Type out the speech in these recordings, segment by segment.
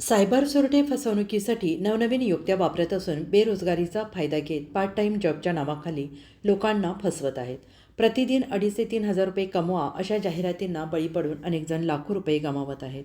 Cyber चोरटे फसवणुकीसाठी नवनवीन युक्त्या वापरत असून बेरोजगारीचा फायदा घेत पार्ट टाईम जॉबच्या नावाखाली लोकांना फसवत आहेत. प्रतिदिन अडीच ते तीन हजार रुपये कमवा अशा जाहिरातींना बळी पडून अनेकजण लाखो रुपये गमावत आहेत.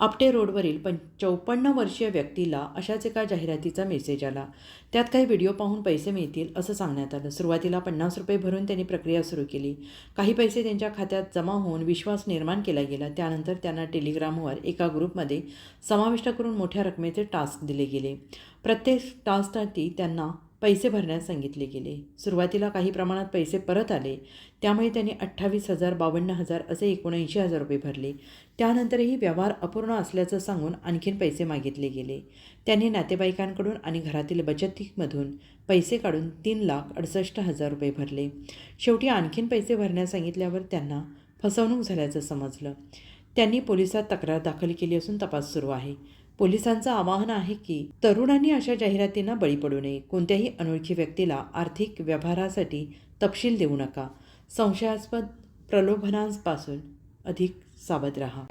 आपटे रोडवरील पं चौपन्न वर्षीय व्यक्तीला अशाच एका जाहिरातीचा मेसेज आला. त्यात काही व्हिडिओ पाहून पैसे मिळतील असं सांगण्यात आलं. सुरुवातीला पन्नास रुपये भरून त्यांनी प्रक्रिया सुरू केली. काही पैसे त्यांच्या खात्यात जमा होऊन विश्वास निर्माण केला गेला. त्यानंतर त्यांना टेलिग्रामवर एका ग्रुपमध्ये समाविष्ट करून मोठ्या रकमेचे टास्क दिले गेले. प्रत्येक टास्कसाठी त्यांना पैसे भरण्यास सांगितले गेले. सुरुवातीला काही प्रमाणात पैसे परत आले. त्यामुळे त्यांनी अठ्ठावीस हजार बावन्न हजार असे एकोणऐंशी हजार रुपये भरले. त्यानंतरही व्यवहार अपूर्ण असल्याचं सांगून आणखीन पैसे मागितले गेले. त्यांनी नातेवाईकांकडून आणि घरातील बचतीमधून पैसे काढून तीन लाख अडुसष्ट हजार रुपये भरले. शेवटी आणखीन पैसे भरण्यास सांगितल्यावर त्यांना फसवणूक झाल्याचं समजलं. त्यांनी पोलिसात तक्रार दाखल केली असून तपास सुरू आहे. पोलिसांचं आवाहन आहे की तरुणांनी अशा जाहिरातींना बळी पडू नये. कोणत्याही अनोळखी व्यक्तीला आर्थिक व्यवहारासाठी तपशील देऊ नका. संशयास्पद प्रलोभनांपासून अधिक सावध राहा.